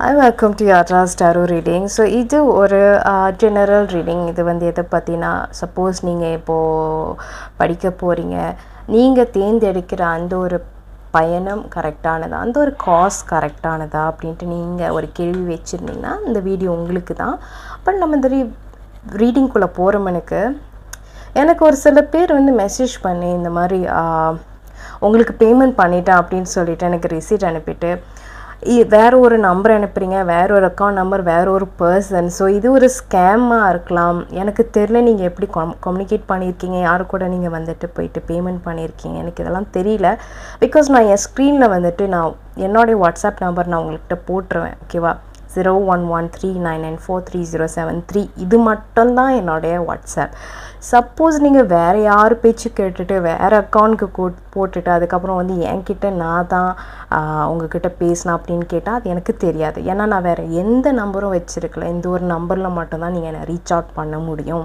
I welcome to யாட்ராஸ் tarot reading so இது ஒரு ஜெனரல் ரீடிங் இது வந்து எதை பற்றினா சப்போஸ் நீங்கள் இப்போது படிக்க போகிறீங்க நீங்கள் தேர்ந்தெடுக்கிற அந்த ஒரு பயணம் கரெக்டானதா அந்த ஒரு காஸ் கரெக்டானதா அப்படின்ட்டு நீங்கள் ஒரு கேள்வி வச்சுருந்தீங்கன்னா இந்த வீடியோ உங்களுக்கு தான். பட் நம்ம இந்த ரீ ரீடிங்குள்ளே போகிறவனுக்கு எனக்கு ஒரு சில பேர் வந்து மெசேஜ் பண்ணி இந்த மாதிரி உங்களுக்கு பேமெண்ட் பண்ணிட்டேன் அப்படின்னு சொல்லிவிட்டு எனக்கு ரிசீட் அனுப்பிட்டு வேற ஒரு நம்பர் அனுப்புறீங்க வேற ஒரு அக்கௌண்ட் நம்பர் வேற ஒரு பர்சன் ஸோ இது ஒரு ஸ்கேமாக இருக்கலாம். எனக்கு தெரில நீங்கள் எப்படி கம் கம்யூனிகேட் பண்ணியிருக்கீங்க யாரு கூட நீங்கள் வந்துட்டு போயிட்டு பேமெண்ட் பண்ணியிருக்கீங்க எனக்கு இதெல்லாம் தெரியல. பிகாஸ் நான் என் ஸ்க்ரீனில் வந்துட்டு நான் என்னுடைய வாட்ஸ்அப் நம்பர் நான் உங்கள்கிட்ட போட்டுருவேன் ஓகேவா zero one one three nine nine four three zero seven three இது மட்டும்தான் என்னுடைய வாட்ஸ்அப் சப்போஸ் நீங்கள் வேறு யார் பேச்சு கேட்டுட்டு வேறு அக்கௌண்ட்டுக்கு கோ போட்டுட்டு அதுக்கப்புறம் வந்து என்கிட்ட நான் தான் உங்ககிட்ட பேசினேன் அப்படின்னு கேட்டால் அது எனக்கு தெரியாது. ஏன்னா நான் வேறு எந்த நம்பரும் வச்சுருக்கல. இந்த ஒரு நம்பரில் மட்டும்தான் நீங்கள் என்னை ரீச் அவுட் பண்ண முடியும்.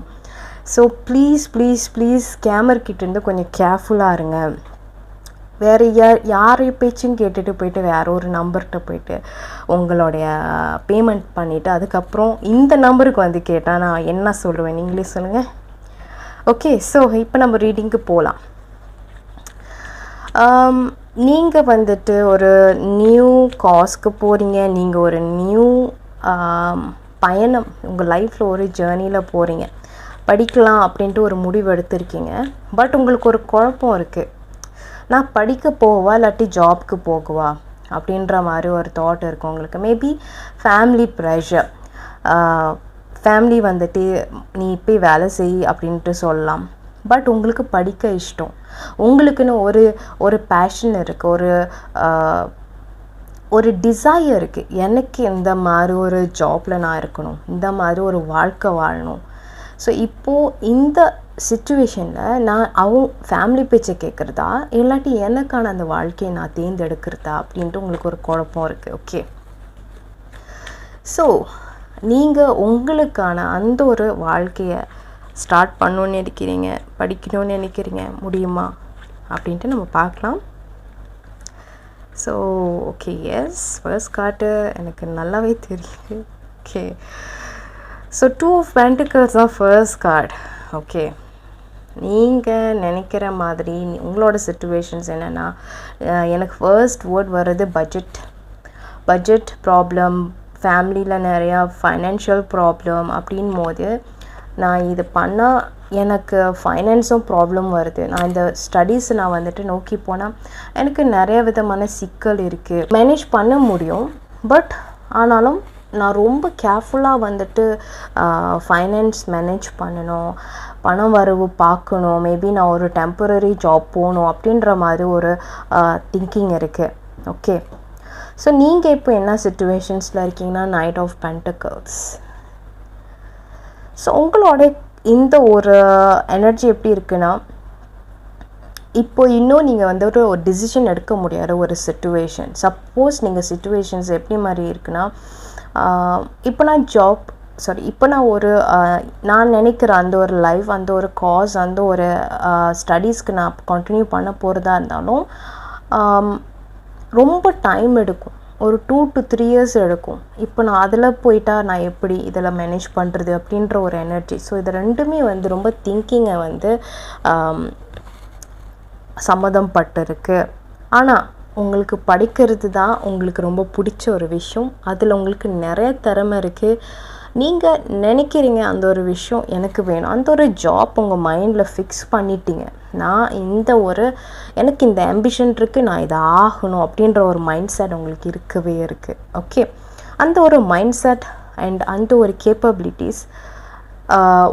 ஸோ ப்ளீஸ் ப்ளீஸ் ப்ளீஸ் கேமர் கிட்டேருந்து கொஞ்சம் கேர்ஃபுல்லாக இருங்க. வேறு யார் யார் பேச்சும் கேட்டுட்டு போயிட்டு வேற ஒரு நம்பர்கிட்ட போயிட்டு உங்களுடைய பேமெண்ட் பண்ணிவிட்டு அதுக்கப்புறம் இந்த நம்பருக்கு வந்து கேட்டால் நான் என்ன சொல்லுவேன்? நீங்களே சொல்லுங்கள் ஓகே ஸோ இப்போ நம்ம ரீடிங்க்கு போகலாம் um, நீங்கள் வந்துட்டு ஒரு நியூ காஸ்க்கு போகிறீங்க நீங்கள் ஒரு நியூ um, பயணம் உங்கள் லைஃப்பில் ஒரு ஜேர்னியில் போகிறீங்க படிக்கலாம் அப்படின்ட்டு ஒரு முடிவு எடுத்திருக்கீங்க. பட் உங்களுக்கு ஒரு குழப்பம் இருக்குது நான் படிக்க போவா இல்லாட்டி ஜாப்க்கு போகவா? அப்படின்ற மாதிரி ஒரு தாட் இருக்கும் உங்களுக்கு. மேபி ஃபேமிலி ப்ரெஷர் ஃபேமிலி வந்துட்டு நீ போய் வேலை செய் அப்படின்ட்டு சொல்லலாம். பட் உங்களுக்கு படிக்க இஷ்டம். உங்களுக்குன்னு ஒரு ஒரு பேஷன் இருக்குது ஒரு ஒரு டிசையர் இருக்குது எனக்கு இந்த மாதிரி ஒரு ஜாப்பில் நான் இருக்கணும். இந்த மாதிரி ஒரு வாழ்க்கை வாழணும். ஸோ இப்போது இந்த சுச்சுவேஷனில் நான் அவங்க ஃபேமிலி பேச்சை கேட்குறதா இல்லாட்டி எனக்கான அந்த வாழ்க்கையை நான் தேர்ந்தெடுக்கிறதா? அப்படின்ட்டு உங்களுக்கு ஒரு குழப்பம் இருக்குது ஓகே ஸோ நீங்கள் உங்களுக்கான அந்த ஒரு வாழ்க்கையை ஸ்டார்ட் பண்ணணுன்னு நினைக்கிறீங்க? படிக்கணும்னு நினைக்கிறீங்க? முடியுமா? அப்படின்ட்டு நம்ம பார்க்கலாம். So okay yes first card எனக்கு நல்லாவே தெரியுது. Okay so two of pentacles தான் ஃபர்ஸ்ட் கார்டு ஓகே நீங்கள் நினைக்கிற மாதிரி உங்களோட சுச்சுவேஷன்ஸ் என்னென்னா எனக்கு ஃபர்ஸ்ட் வேர்ட் வர்றது பட்ஜெட் பட்ஜெட் ப்ராப்ளம் ஃபேமிலியில் நிறையா ஃபைனான்ஷியல் ப்ராப்ளம் அப்படின் போது நான் இது பண்ணால் எனக்கு ஃபைனான்ஸும் ப்ராப்ளம் வருது. நான் இந்த ஸ்டடீஸ் நான் வந்துட்டு நோக்கி போனால் எனக்கு நிறைய விதமான சிக்கல் இருக்குது மேனேஜ் பண்ண முடியும் பட் ஆனாலும் நான் ரொம்ப கேர்ஃபுல்லாக வந்துட்டு ஃபைனான்ஸ் மேனேஜ் பண்ணணும். பணம் வரவு பார்க்கணும். மேபி நான் ஒரு டெம்பரரி ஜாப் போகணும் அப்படின்ற மாதிரி ஒரு திங்கிங் இருக்குது ஓகே ஸோ நீங்கள் இப்போ என்ன சுச்சுவேஷன்ஸில் இருக்கீங்கன்னா நைட் ஆஃப் பென்டக்கல்ஸ் ஸோ உங்களோட இந்த ஒரு எனர்ஜி எப்படி இருக்குன்னா இப்போ இன்னும் நீங்கள் வந்து ஒரு டிசிஷன் எடுக்க முடியாத ஒரு சுச்சுவேஷன் சப்போஸ் நீங்கள் சுச்சுவேஷன்ஸ் எப்படி மாதிரி இருக்குன்னா இப்போ நான் ஜாப் சாரி இப்போ நான் ஒரு நான் நினைக்கிற அந்த ஒரு லைஃப் அந்த ஒரு காஸ் அந்த ஒரு ஸ்டடீஸ்க்கு நான் கண்டினியூ பண்ண போகிறதா இருந்தாலும் ரொம்ப டைம் எடுக்கும். ஒரு டூ டு த்ரீ இயர்ஸ் எடுக்கும். இப்போ நான் அதில் போயிட்டா நான் எப்படி இதில் மேனேஜ் பண்ணுறது அப்படின்ற ஒரு எனர்ஜி ஸோ இது ரெண்டுமே வந்து ரொம்ப திங்கிங்கை வந்து சம்மதம் பட்டிருக்கு. ஆனால் உங்களுக்கு படிக்கிறது தான் உங்களுக்கு ரொம்ப பிடிச்ச ஒரு விஷயம். அதில் உங்களுக்கு நிறைய திறமை இருக்குது நீங்கள் நினைக்கிறீங்க அந்த ஒரு விஷயம் எனக்கு வேணும். அந்த ஒரு ஜாப் உங்கள் மைண்டில் ஃபிக்ஸ் பண்ணிட்டீங்க. நான் இந்த ஒரு எனக்கு இந்த ஆம்பிஷன் இருக்குது நான் இதை ஆகணும் அப்படின்ற ஒரு மைண்ட் செட் உங்களுக்கு இருக்கவே இருக்குது ஓகே அந்த ஒரு மைண்ட் செட் அண்ட் அந்த ஒரு கேப்பபிலிட்டிஸ்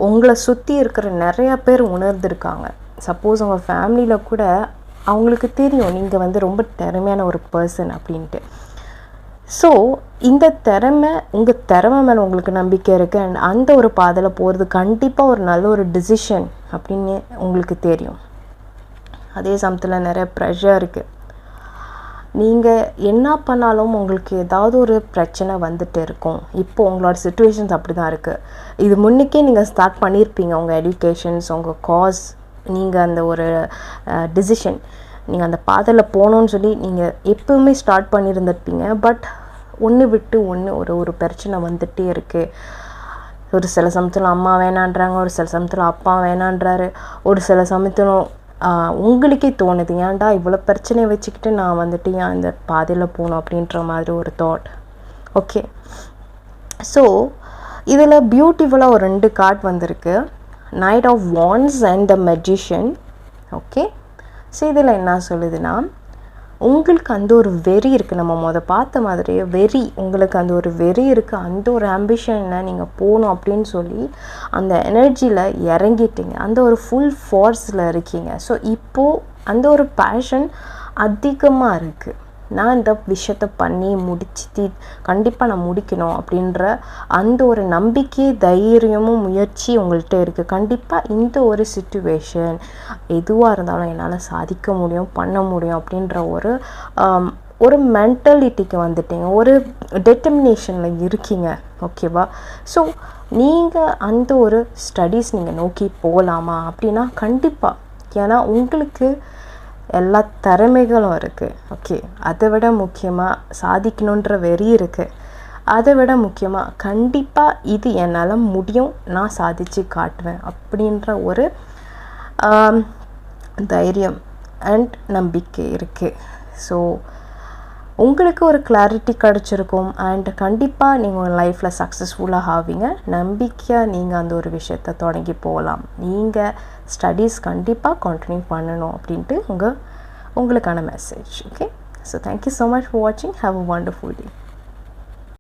உங்களை சுற்றி இருக்கிற நிறைய பேர் உணர்ந்திருக்காங்க. சப்போஸ் உங்கள் ஃபேமிலியில் கூட அவங்களுக்கு தெரியும் நீங்கள் வந்து ரொம்ப திறமையான ஒரு பர்சன் அப்படின்ட்டு. ஸோ இந்த திறமை உங்கள் திறமை மேலே உங்களுக்கு நம்பிக்கை இருக்குது அண்ட் அந்த ஒரு பாதையில் போகிறது கண்டிப்பாக ஒரு நல்ல ஒரு டிசிஷன் அப்படின்னு உங்களுக்கு தெரியும். அதே சமயத்தில் நிறைய ப்ரெஷர் இருக்குது நீங்கள் என்ன பண்ணாலும் உங்களுக்கு ஏதாவது ஒரு பிரச்சனை வந்துட்டு இருக்கும். இப்போ உங்களோட சுச்சுவேஷன்ஸ் அப்படி தான் இருக்குது இது முன்னுக்கே நீங்கள் ஸ்டார்ட் பண்ணியிருப்பீங்க உங்கள் எஜுகேஷன்ஸ் உங்கள் காஸ் நீங்கள் அந்த ஒரு டிசிஷன் நீங்கள் அந்த பாதையில் போகணுன்னு சொல்லி நீங்கள் எப்போவுமே ஸ்டார்ட் பண்ணியிருந்திருப்பீங்க பட் ஒன்று விட்டு ஒன்று ஒரு ஒரு பிரச்சனை வந்துகிட்டே இருக்குது ஒரு சில சமயத்தில் அம்மா வேணான்றாங்க ஒரு சில சமயத்தில் அப்பா வேணான்றாரு. ஒரு சில சமயத்தில் உங்களுக்கே தோணுது ஏன்டா இவ்வளோ பிரச்சனையை வச்சுக்கிட்டு நான் வந்துட்டு ஏன் இந்த பாதையில் போகணும்? அப்படின்ற மாதிரி ஒரு தாட் ஓகே ஸோ இதில் பியூட்டிஃபுல்லாக ஒரு ரெண்டு கார்ட் வந்திருக்கு. Knight of wands and the magician okay so இதில் என்ன சொல்லுதுன்னா உங்களுக்கு அந்த ஒரு வெறி இருக்குது நம்ம மொதல் பார்த்த மாதிரியே வெறி. உங்களுக்கு அந்த ஒரு வெறி இருக்குது அந்த ஒரு ஆம்பிஷனில் நீங்கள் போகணும் அப்படின்னு சொல்லி அந்த எனர்ஜியில் இறங்கிட்டீங்க. அந்த ஒரு ஃபுல் ஃபோர்ஸில் இருக்கீங்க. ஸோ இப்போது அந்த ஒரு பேஷன் அதிகமாக இருக்குது நான் இந்த விஷயத்தை பண்ணி முடிச்சு தீ கண்டிப்பாக நான் முடிக்கணும் அப்படின்ற அந்த ஒரு நம்பிக்கை தைரியமும் முயற்சி உங்கள்கிட்ட இருக்குது கண்டிப்பாக இந்த ஒரு சுச்சுவேஷன் எதுவாக இருந்தாலும் என்னால் சாதிக்க முடியும் பண்ண முடியும் அப்படின்ற ஒரு ஒரு மென்டாலிட்டிக்கு வந்துட்டீங்க. ஒரு டெட்டர்மினேஷனில் இருக்கீங்க. ஓகேவா? ஸோ நீங்கள் அந்த ஒரு ஸ்டடீஸ் நீங்கள் நோக்கி போகலாமா அப்படின்னா கண்டிப்பாக ஏன்னா உங்களுக்கு எல்லா திறமைகளும் இருக்குது ஓகே அதை விட முக்கியமாக சாதிக்கணுன்ற வெறி இருக்குது அதை விட முக்கியமாக கண்டிப்பாக இது என்னால் முடியும். நான் சாதித்து காட்டுவேன் அப்படின்ற ஒரு தைரியம் அண்ட் நம்பிக்கை இருக்குது ஸோ உங்களுக்கு ஒரு கிளாரிட்டி கிடச்சிருக்கும் அண்ட் கண்டிப்பாக நீங்கள் உங்கள் லைஃப்பில் சக்ஸஸ்ஃபுல்லாக ஆவீங்க. நம்பிக்கையாக நீங்கள் அந்த ஒரு விஷயத்தை தொடங்கி போகலாம். நீங்கள் ஸ்டடீஸ் கண்டிப்பாக கண்டினியூ பண்ணணும் அப்படின்ட்டு உங்கள் உங்களுக்கான message okay so thank you so much for வாட்சிங் ஹாவ் அ வண்டர்ஃபுல் டே